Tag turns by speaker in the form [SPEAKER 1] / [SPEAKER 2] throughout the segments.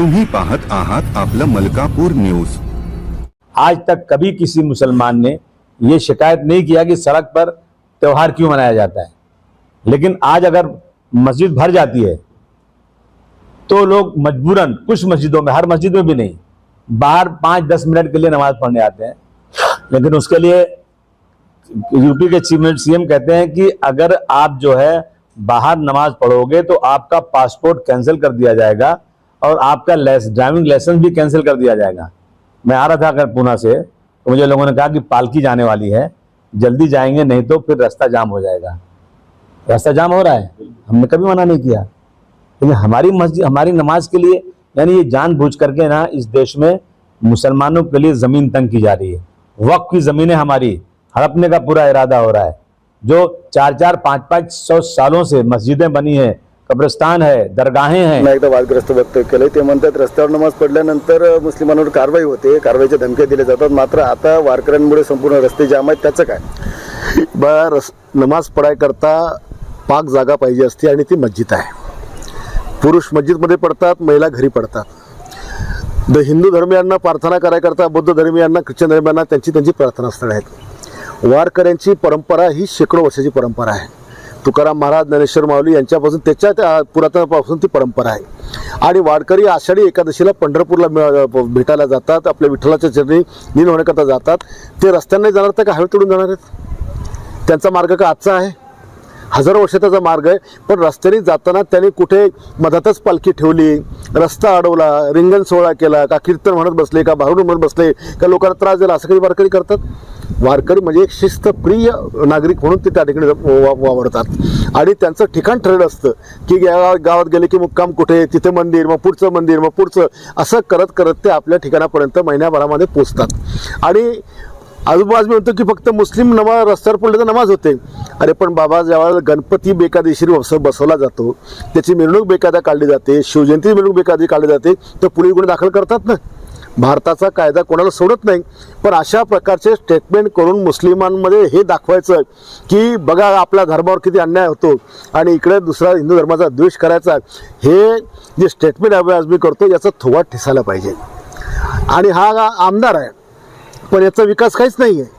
[SPEAKER 1] तुम्ही पाहत आहात आपलं मलकापूर न्यूज़.
[SPEAKER 2] आज तक कभी किसी मुसलमान ने ये शिकायत नहीं किया कि सड़क पर त्यौहार क्यों मनाया जाता है। लेकिन आज अगर मस्जिद भर जाती है तो लोग मजबूरन, कुछ मस्जिदों में, हर मस्जिद में भी नहीं, बाहर पाँच दस मिनट के लिए नमाज़ पढ़ने आते हैं। लेकिन उसके लिए यूपी के चीफ सीएम कहते हैं कि अगर आप जो है बाहर नमाज़ पढ़ोगे तो आपका पासपोर्ट कैंसिल कर दिया जाएगा। और आपका लेस ड्राइविंग लाइसेंस भी कैंसिल कर दिया जाएगा। मैं आ रहा था अगर पूना से तो मुझे लोगों ने कहा कि पालकी जाने वाली है, जल्दी जाएँगे, नहीं तो फिर रास्ता जाम हो जाएगा। रास्ता जाम हो रहा है। हमने कभी मना नहीं किया। लेकिन हमारी मस्जिद हमारी नमाज़ के लिए, यानी ये जानबूझ करके ना, इस देश में मुसलमानों के लिए ज़मीन तंग की जा रही है। वक्त की जमीनें हमारी, हड़पने का पूरा इरादा हो रहा है। जो चार चार, पाँच पाँच सौ सालों से मस्जिदें बनी हैं कब्रिस्तान है दरगाहें हैं।
[SPEAKER 3] पुन्हा एकदा वादग्रस्त व्यक्त केलंय. ते म्हणतात रस्त्यावर नमाज पडल्यानंतर मुस्लिमांवर कारवाई होते. कारवाईच्या धमक्या दिल्या जातात. मात्र आता वारकऱ्यांमुळे संपूर्ण रस्ते जाम आहेत. त्याचं काय? बा रस नमाज पडायकरता पाक जागा पाहिजे असते आणि ती मस्जिद आहे. पुरुष मस्जिदमध्ये पडतात महिला घरी पडतात. द हिंदू धर्मियांना प्रार्थना करायकरता बौद्ध धर्मियांना ख्रिश्चन धर्मियांना त्यांची त्यांची प्रार्थनास्थळं आहेत. वारकऱ्यांची परंपरा ही शेकडो वर्षाची परंपरा आहे. तुकाराम महाराज ज्ञानेश्वर माऊली यांच्यापासून त्याच्या त्या पुरातनापासून ती परंपरा आहे. आणि वाडकरी आषाढी एकादशीला पंढरपूरला मिळ- भेटायला जातात. आपल्या विठ्ठलाच्या चरणी लीन होण्याकरता जातात. ते रस्त्यांना जाणार तर का? हवे तोडून जाणार आहेत? त्यांचा मार्ग का आजचा आहे? हजारो वर्षाचा मार्ग आहे. पण रस्त्याने जाताना त्यांनी कुठे मधातच पालखी ठेवली रस्ता अडवला रिंगण सोहळा केला का कीर्तन म्हणत बसले का भारुड म्हणत बसले का लोकांना त्रास दिला असं काही वारकरी करतात? वारकरी म्हणजे एक शिस्तप्रिय नागरिक म्हणून ते त्या ठिकाणी वावरतात. आणि त्यांचं ठिकाण ठरलं असतं की गावात गेले की मुक्काम कुठे तिथे मंदिर मग पुढचं मंदिर मग पुढचं असं करत करत ते आपल्या ठिकाणापर्यंत महिन्याभरामध्ये पोचतात. आणि आजूबाजू मी म्हणतो की फक्त मुस्लिम नमाज रस्त्यावर पडले तर नमाज होते. अरे पण बाबा ज्यावेळेला गणपती बेकायदेशीर बसवला जातो त्याची मिरवणूक बेकायदा काढली जाते शिवजयंती मिरवणूक बेकायदा काढली जाते तर पोलीस गुन्हे दाखल करतात ना. भारताचा कायदा कोणाला सोडत नाही. पण अशा प्रकारचे स्टेटमेंट करून मुस्लिमांमध्ये हे दाखवायचं की बघा आपल्या धर्मावर किती अन्याय होतो आणि इकडे दुसरा हिंदू धर्माचा द्वेष करायचा हे जे स्टेटमेंट आज मी करतो याचा थोवा ठिसायला पाहिजे. आणि हा आमदार आहे पण याचा विकास काहीच नाही आहे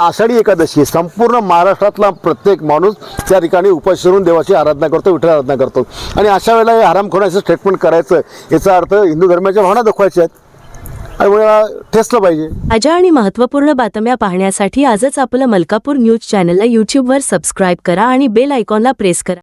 [SPEAKER 3] आषाढी एकादशी संपूर्ण महाराष्ट्रातला प्रत्येक माणूस त्या ठिकाणी उपास करून देवाची आराधना करतो विठ्ठल आराधना करतो. आणि अशा वेळेला हे हरामखोराचं स्टेटमेंट करायचं याचा अर्थ हिंदू धर्माच्या भावना दाखवायच्या आहेत. आणि मला पाहिजे.
[SPEAKER 4] ताज्या आणि महत्त्वपूर्ण बातम्या पाहण्यासाठी आजच आपलं मलकापूर न्यूज चॅनलला यूट्यूबवर सबस्क्राईब करा आणि बेल आयकॉनला प्रेस करा.